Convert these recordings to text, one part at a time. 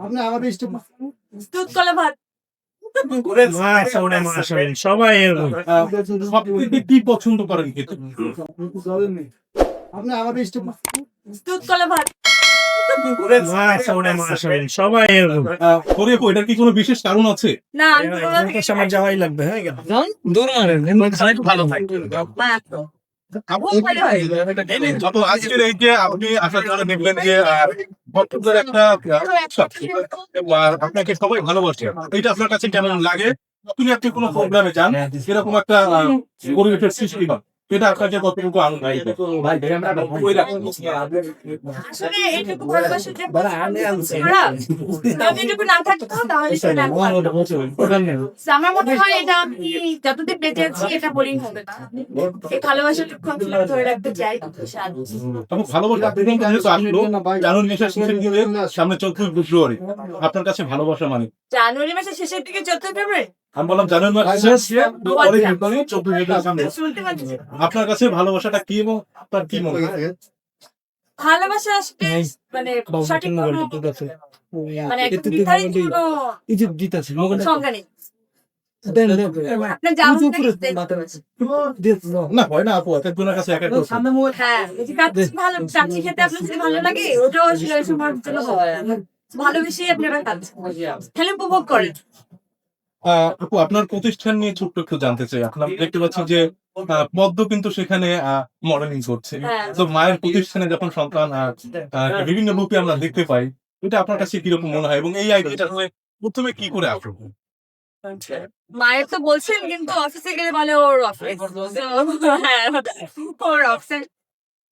আপনি আমাদের দুধ কলা ভাত সবাই কি পছন্দ করেন খেতে আপনি আমাদের দুধ কলা ভাত সবাই এরকম করে আপু, এটার কি কোনো বিশেষ কারণ আছে না আমি ছোটবেলা থেকে সময় যাওয়াই লাগবে হ্যাঁ ভালো থাকবে যত আজকের এই যে আপনি আসার জন্য দেখলেন যে ভক্তদের একটা আপনাকে সবাই ভালোবাসে। এটা আপনার কাছে কেমন লাগে? আপনি আপনি কোনো প্রোগ্রামে যান এরকম একটা আহ, পরিবেশের সৃষ্টি হয়। আপনাকে কতটুকু আনন্দ আমার মনে হয় এটা আমি যতদিন বেঁচে আছি এটা বোরিং হবে না। এই ভালোবাসাটুকু আমি ধরে রাখতে চাই সামনে চৌদ্দই ফেব্রুয়ারি আপনার কাছে ভালোবাসা মানে? জানুয়ারি মাসের শেষের দিকে চোদ্দ ফেব্রুয়ারি? আমি বললাম শুনতে পাচ্ছি আপনার কাছে ভালোবাসাটা কি এবং আপনার কি মনে হয়? ভালোবাসা আসলে মানে সঠিক মানে নির্ধারিত সংজ্ঞা নেই। আপনার যেমন থাকে দেখতে পাচ্ছি। না হয় না আপু এক একজনের কাছে এক এক রকম। হ্যাঁ এই যে কাচ্চি ভালো কাচ্চি খেতে আপনার যদি ভালো লাগে ওটাও আসলে সবার জন্য ভালো। ভালোবেসেই আপনারা খাচ্ছেন খালি উপভোগ করেন। আপু আপনার প্রতিষ্ঠান নিয়ে ছোট্ট একটু জানতে চাই। এখন আমি দেখতে পাচ্ছি যে পদ্ম কিন্তু সেখানে মডেলিং করছে। হ্যাঁ। তো মায়ের প্রতিষ্ঠানে যখন সন্তান আহ, বিভিন্ন রূপে আমরা দেখতে পাই এটা আপনার কাছে কীরকম মনে হয়? এবং এই আইডিয়াটা হয়ে প্রথমে কি করে আসলো? মায়ের তো বলছেন কিন্তু অফিসে গেলে বলে ওর অফিস হ্যাঁ ওর অফিসের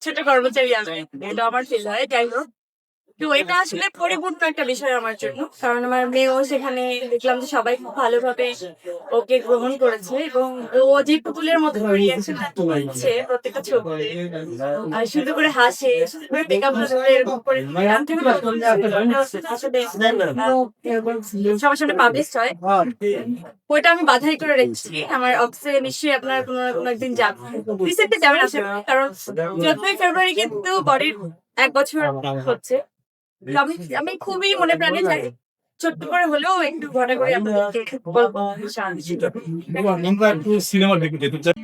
ছোট কর্মচারী আমি। এটা আমার ফিল হয় যাই হোক তো এটা আসলে পরিপূর্ণ একটা বিষয় আমার জন্য। কারণ আমার মেয়েও সেখানে দেখলাম যে সবাই খুব ভালোভাবে ওকে গ্রহণ করেছে এবং ও যে পুতুলের মতো রিয়াকশন প্রত্যেকটা ছবিতে আর শুধু করে হাসে সবার সামনে পাবলিশ হয়। ওইটা আমি বাধাই করে রেখেছি। আমার অফিসে নিশ্চয়ই আপনার কোনো কোনো একদিন যাবে রিসেন্টলি যাবেন করি কারণ চোদ্দই ফেব্রুয়ারি কিন্তু বডির এক বছর হচ্ছে। আমি আমি খুবই মনে প্রাণে চাই ছোট্ট করে হলেও একটু ঘটা করে আপনাদেরকে সিনেমা দেখে যেতে চাই।